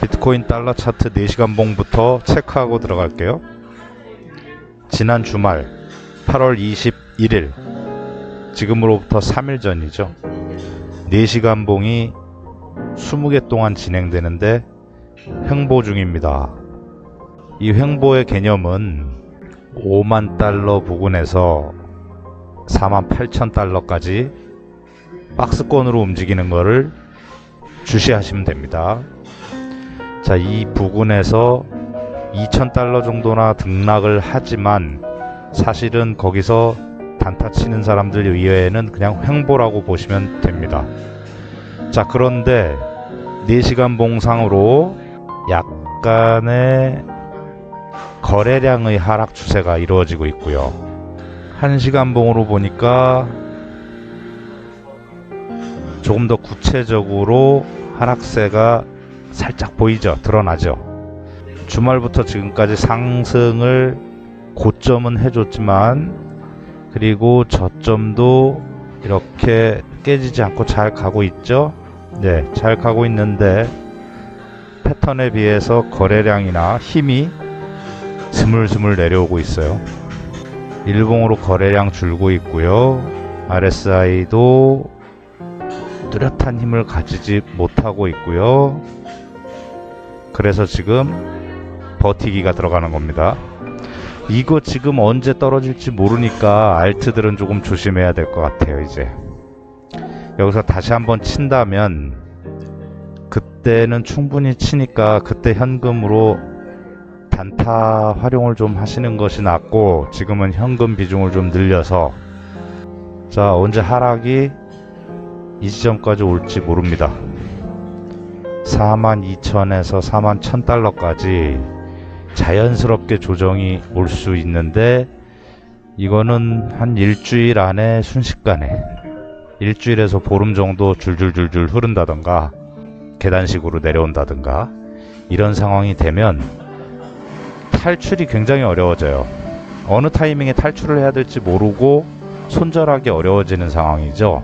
비트코인 달러 차트 4시간 봉부터 체크하고 들어갈게요. 지난 주말 8월 21일 지금으로부터 3일 전이죠. 4시간 봉이 20개 동안 진행되는데 횡보 중입니다. 이 횡보의 개념은 5만 달러 부근에서 4만 8천 달러까지 박스권으로 움직이는 것을 주시하시면 됩니다. 자, 이 부근에서 2,000달러 정도나 등락을 하지만 사실은 거기서 단타 치는 사람들 이외에는 그냥 횡보라고 보시면 됩니다. 자, 그런데 4시간 봉상으로 약간의 거래량의 하락 추세가 이루어지고 있고요. 1시간 봉으로 보니까 조금 더 구체적으로 하락세가 살짝 보이죠? 드러나죠? 주말부터 지금까지 상승을 고점은 해줬지만 그리고 저점도 이렇게 깨지지 않고 잘 가고 있죠? 네, 잘 가고 있는데 패턴에 비해서 거래량이나 힘이 스물스물 내려오고 있어요. 일봉으로 거래량 줄고 있고요. RSI도 뚜렷한 힘을 가지지 못하고 있고요. 그래서 지금 버티기가 들어가는 겁니다. 이거 지금 언제 떨어질지 모르니까 알트들은 조금 조심해야 될 것 같아요, 이제. 여기서 다시 한번 친다면 그때는 충분히 치니까 그때 현금으로 단타 활용을 좀 하시는 것이 낫고 지금은 현금 비중을 좀 늘려서 자, 언제 하락이 이 지점까지 올지 모릅니다. 42,000에서 41,000달러까지 자연스럽게 조정이 올 수 있는데 이거는 한 일주일 안에 순식간에 일주일에서 보름 정도 줄줄줄줄 흐른다던가 계단식으로 내려온다던가 이런 상황이 되면 탈출이 굉장히 어려워져요. 어느 타이밍에 탈출을 해야 될지 모르고 손절하기 어려워지는 상황이죠.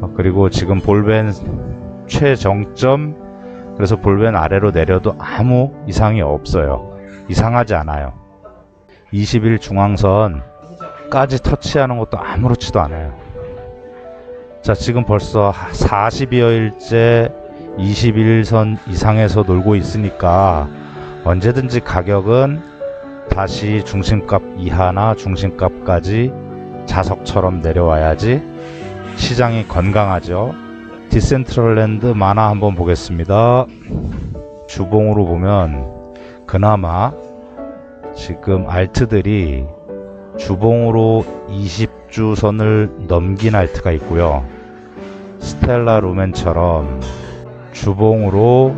어, 그리고 지금 볼벤 최정점 그래서 볼벤 아래로 내려도 아무 이상이 없어요. 이상하지 않아요. 20일 중앙선까지 터치하는 것도 아무렇지도 않아요. 자, 지금 벌써 40여일째 21선 이상에서 놀고 있으니까 언제든지 가격은 다시 중심값 이하나 중심값까지 자석처럼 내려와야지 시장이 건강하죠. 디센트럴랜드 만화 한번 보겠습니다. 주봉으로 보면 그나마 지금 알트들이 주봉으로 20주선을 넘긴 알트가 있고요. 스텔라 루멘처럼 주봉으로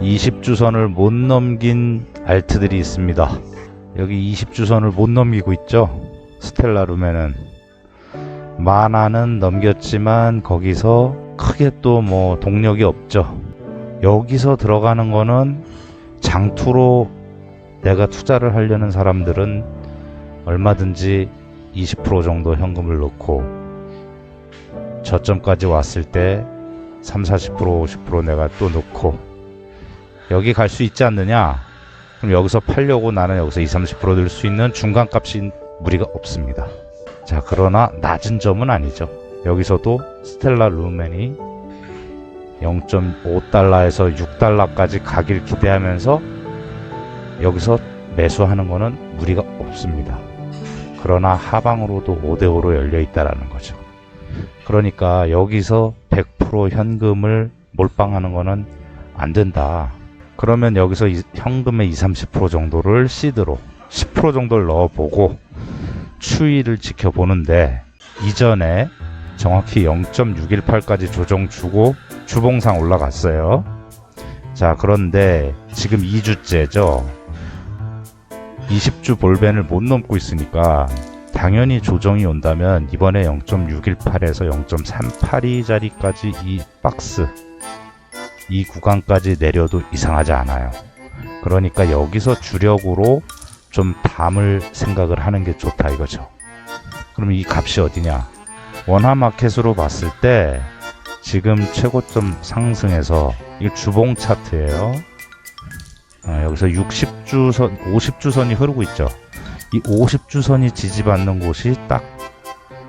20주선을 못 넘긴 알트들이 있습니다. 여기 20주선을 못 넘기고 있죠. 스텔라 루멘은 만화는 넘겼지만 거기서 크게 또 뭐 동력이 없죠. 여기서 들어가는 거는 장투로 내가 투자를 하려는 사람들은 얼마든지 20% 정도 현금을 넣고 저점까지 왔을 때 3, 40%, 50% 내가 또 넣고 여기 갈 수 있지 않느냐? 그럼 여기서 팔려고 나는 여기서 20, 30%들 수 있는 중간값이 무리가 없습니다. 자, 그러나 낮은 점은 아니죠. 여기서도 스텔라 루멘이 0.5달러에서 6달러까지 가길 기대하면서 여기서 매수하는 거는 무리가 없습니다. 그러나 하방으로도 5대5로 열려 있다라는 거죠. 그러니까 여기서 100% 현금을 몰빵하는 거는 안 된다. 그러면 여기서 이- 현금의 20, 30% 정도를 시드로 10% 정도를 넣어보고 추이를 지켜보는데 이전에 정확히 0.618까지 조정 주고 주봉상 올라갔어요. 자, 그런데 지금 2주째죠. 20주 볼벤을 못 넘고 있으니까 당연히 조정이 온다면 이번에 0.618에서 0.382짜리까지 이 박스 이 구간까지 내려도 이상하지 않아요. 그러니까 여기서 주력으로 좀 담을 생각을 하는 게 좋다 이거죠. 그럼 이 값이 어디냐? 원화 마켓으로 봤을 때 지금 최고점 상승해서 이 주봉 차트예요. 아, 여기서 60주선, 50주선이 흐르고 있죠. 이 50주선이 지지받는 곳이 딱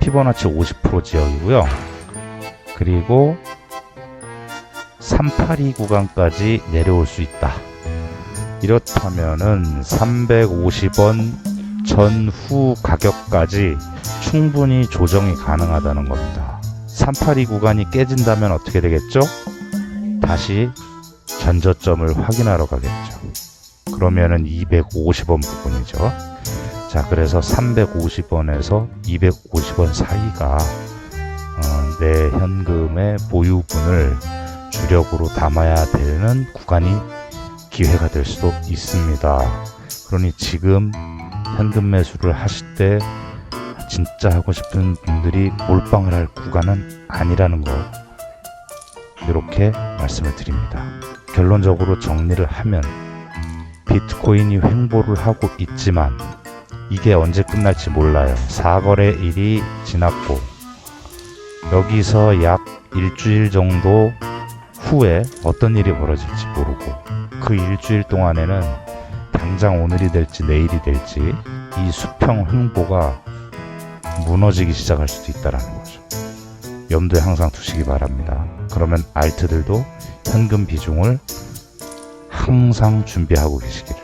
피보나치 50% 지역이고요. 그리고 382 구간까지 내려올 수 있다. 이렇다면은 350원 전후 가격까지 충분히 조정이 가능하다는 겁니다. 382 구간이 깨진다면 어떻게 되겠죠? 다시 전저점을 확인하러 가겠죠. 그러면은 250원 부분이죠. 자, 그래서 350원에서 250원 사이가 어, 내 현금의 보유분을 주력으로 담아야 되는 구간이 기회가 될 수도 있습니다. 그러니 지금 현금 매수를 하실 때 진짜 하고 싶은 분들이 몰빵을 할 구간은 아니라는 거 이렇게 말씀을 드립니다. 결론적으로 정리를 하면 비트코인이 횡보를 하고 있지만 이게 언제 끝날지 몰라요. 4거래 일이 지났고 여기서 약 일주일 정도 후에 어떤 일이 벌어질지 모르고 그 일주일 동안에는 당장 오늘이 될지 내일이 될지 이 수평 횡보가 무너지기 시작할 수도 있다라는 거죠. 염두에 항상 두시기 바랍니다. 그러면 알트들도 현금 비중을 항상 준비하고 계시기를.